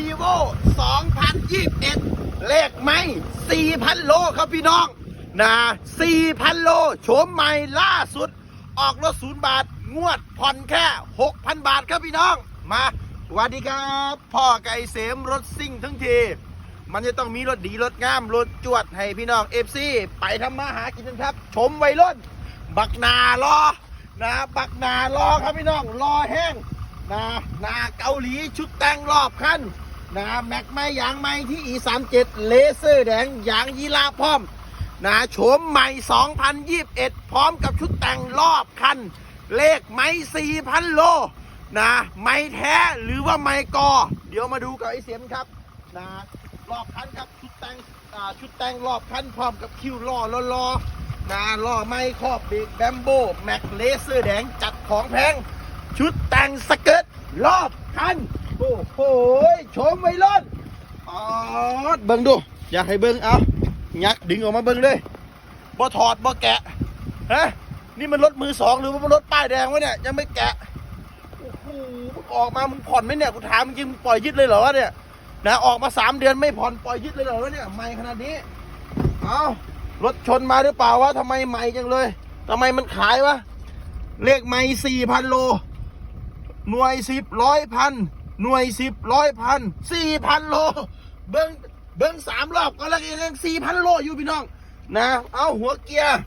รีโว2021 เลขไม่ 4,000 โลครับพี่น้อง นะ 4,000 โล โฉมใหม่ล่าสุด ออกรถศูนย์บาท งวดผ่อนแค่ 6,000 บาทครับพี่น้อง มาวัสดีครับ พ่อไก่เสมรถซิ่งทั้งที มันจะต้องมีรถดีรถงาม รถจวดให้พี่น้องเอฟซีไปทำมาหากินกันครับ ชมไวยรุ่น บักนารอนะบักนารอครับพี่น้อง รอแห้งนะนาเกาหลีชุดแต่งรอบคัน นะแม็กไม่ยางไม่ที่อี37เลเซอร์แดงยางยีราพร้อมนะโฉมใหม่ 2021 พร้อมกับชุดแต่งรอบคัน เลขไม้4,000 โลนะไม้แท้หรือว่าไม้กอ เดี๋ยวมาดูกับไอ้เสียมครับนะรอบคันครับชุดแต่งชุดแต่งรอบคันพร้อมกับคิวล้อล้อๆนาล่อไม้ครอบเบรกแบมโบแม็กเลเซอร์แดงจัดของแพง ชุดแต่งสเกิร์ตรอบคัน โอ้โหชมไว้ล้นอ๋อเบิ่งดู อยากให้เบิ่งเอายักดึงออกมาเบิ่งเลยบ่ถอดบ่แกะฮะนี่มันรถมือสองหรือว่ามันรถป้ายแดงวะเนี่ยยังไม่แกะโอ้โหมึงออกมามึงผ่อนไหมเนี่ยกูถามจริงมึงปล่อยยึดเลยเหรอวะเนี่ยนะออกมาสามเดือนไม่ผ่อนปล่อยยึดเลยเหรอวะเนี่ยไม่ขนาดนี้เอารถชนมาหรือเปล่าวะทำไมใหม่จังเลยทำไมมันขายวะเลขใหม่สี่พันโลหน่วยสิบร้อยพัน หน่วยสิบร้อยพันสี่พันโล เบิ้งเบิ้งสามรอบก็แล้วกันสี่พันโลอยู่พี่น้อง นะ เอาหัวเกียร์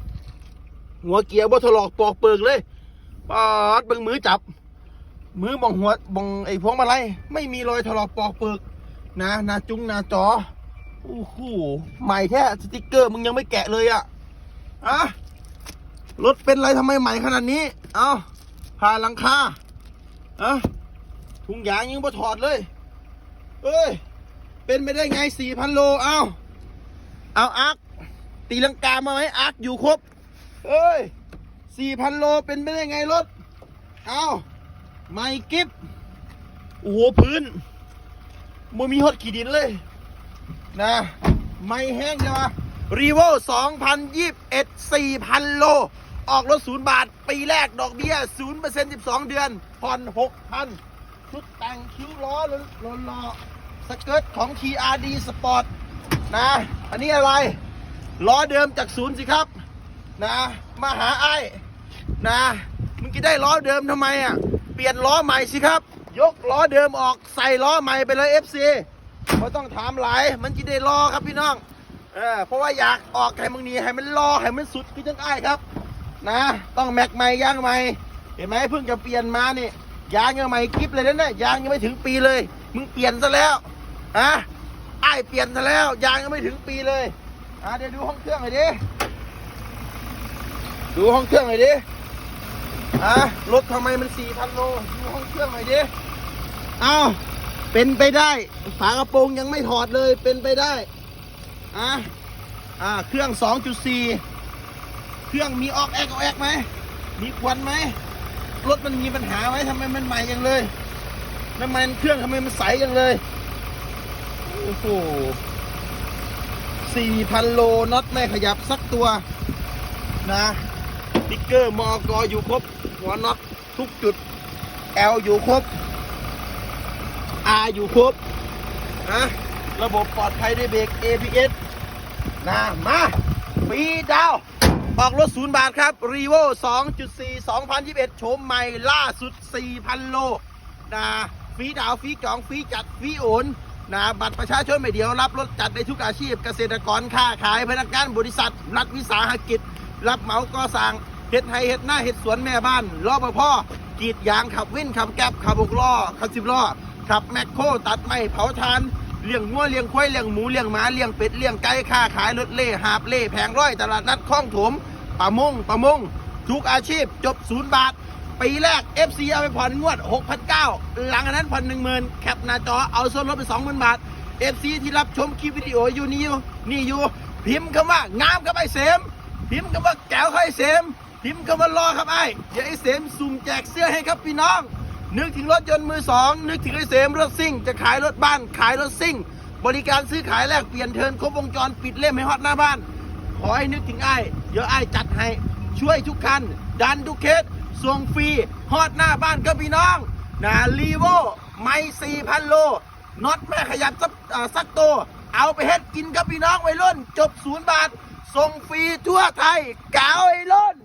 หัวเกียร์บ่ถลอกปอกเปิกเลยปาดเบิ้งมือจับ มือมองหัวมองไอ้พวงมาลัยไม่มีรอยถลอกปอกเปิกนะนาจุ้งนาจอโอ้โหใหม่แท้สติกเกอร์มึงยังไม่แกะเลยอะอะรถเป็นไรทำไมใหม่ขนาดนี้ เอาผ่าหลังคาอะ ถุงยางยังบ่ถอดเลย เอ้ย เป็นไปได้ไงสี่พันโล เอาเอาอาร์คตีลังกามาไหมอาร์คอยู่ครบ เอ้ยสี่พันโลเป็นไปได้ไงรถ เอาไม่กิฟโอ้โหพื้นมันมีหดขี่ดินเลย นะ ไม่แห้งใช่ไหมรีโว2021 4,000 โล ออกรถศูนย์บาท ปีแรกดอกเบี้ย0% 12 เดือน ผ่อน 6,000 ชุดแต่งคิ้วล้อล้นล้อสเกิร์ตของ TRD Sport นะ อันนี้อะไร ล้อเดิมจากศูนย์สิครับ นะ มาหาไอ้นะมึงจะได้ล้อเดิมทำไมอะ เปลี่ยนล้อใหม่สิครับ ยกล้อเดิมออกใส่ล้อใหม่ไปเลย FC ไม่ต้องถามหลาย มันจะได้รอครับพี่น้องเออเพราะว่าอยากออกให้มึงหนีให้มันรอให้มันสุดคือจังไอ้ครับ นะ ต้องแม็กใหม่ย่างใหม่เห็นไหมเพิ่งจะเปลี่ยนมานี่ ยางยังใหม่คลิปเลยนะเนี่ยยางยังไม่ถึงปีเลย มึงเปลี่ยนซะแล้วฮะไอ้เปลี่ยนซะแล้ว ยางยังไม่ถึงปีเลยอะเดี๋ยวดูห้องเครื่องหน่อยดิดูห้องเครื่องหน่อยดิอะรถทำไมมันสี่พันโลดูห้องเครื่องหน่อยดิเอาเป็นไปได้ ฝากระโปรงยังไม่ถอดเลยเป็นไปได้อะอ่าเครื่อง 2.4 เครื่องมีออกแอกออกแอกไหมมีควันไหม รถมันมีปัญหาไหมทำไมมันใหม่จังเลยน้ำมันเครื่องทำไมมันใสจังเลยโอ้โหสี่พันโลน็อตไม่ขยับสักตัวนะติ๊กเกอร์มอกออยู่ครบ หัวน็อตทุกจุด L อยู่ครบ R อยู่ครบนะระบบปลอดภัยด้วยเบรก ABS นะมาปีดาว ออกรถศูนย์บาทครับ r e v o 2.4 2021 โฉมใหม่ล่าสุด 4,000 โลนะฟรีดาวฟรีจองฟรีจัดฟรีโอนนะบัตรประชาชนไม่เดียวรับรถจัดในทุกอาชีพเกษตรกรค้าขายพนักงานบริษัท รัฐวิสาหกิจ รับเหมาก่อสร้างเฮ็ดไฮเฮ็ดหน้าเฮ็ดสวนแม่บ้านรอปภกีดยางขับวิ่นขับแก๊บขับบุกล้อขับสิบล้อขับแมคโครตัดไม้เผาทาน เลี้ยงงัวเลี้ยงควายเลี้ยงหมูเลี้ยงหมาเลี้ยงเป็ดเลี้ยงไก่ค้าขายรถเล่หาบเล่แผงร้อยตลาดนัดคลองถมประมงประมงทุกอาชีพจบศูนย์บาทปีแรก FC เอาไปผ่อนงวด 6,900 หลังจากนั้นผ่อน10,000 แคปหน้าจอเอาส่วนลดไป 20,000 บาท FC ที่รับชมคลิปวิดีโออยู่นี่อยู่นี่อยู่ พิมพ์คำว่างามกับไอ้เสม พิมพ์คำว่าแก้วให้เสม พิมพ์คำว่ารอครับไอ้เดี๋ยวไอ้เสมสุ่มแจกเสื้อให้ครับพี่น้อง นึกถึงรถยนต์มือสองนึกถึงไอเสมรถซิ่ง จะขายรถบ้านขายรถซิ่ง บริการซื้อขายแลกเปลี่ยนเทินครบวงจรปิดเล่มให้ฮอตหน้าบ้าน ขอให้นึกถึงไอ้ายเดี๋ยวไอ้จัดให้ช่วยทุกคัน ดันทุกเคสส่งฟรีฮอตหน้าบ้านก็พี่น้องนะรีโวไม่สี่พันโลน็อตแม่ขยับสักสักตัวเอาไปเฮ็ดกินครับพี่น้องวัยรุ่น จบศูนย์บาทส่งฟรีทั่วไทยกาวไอ้รุ่น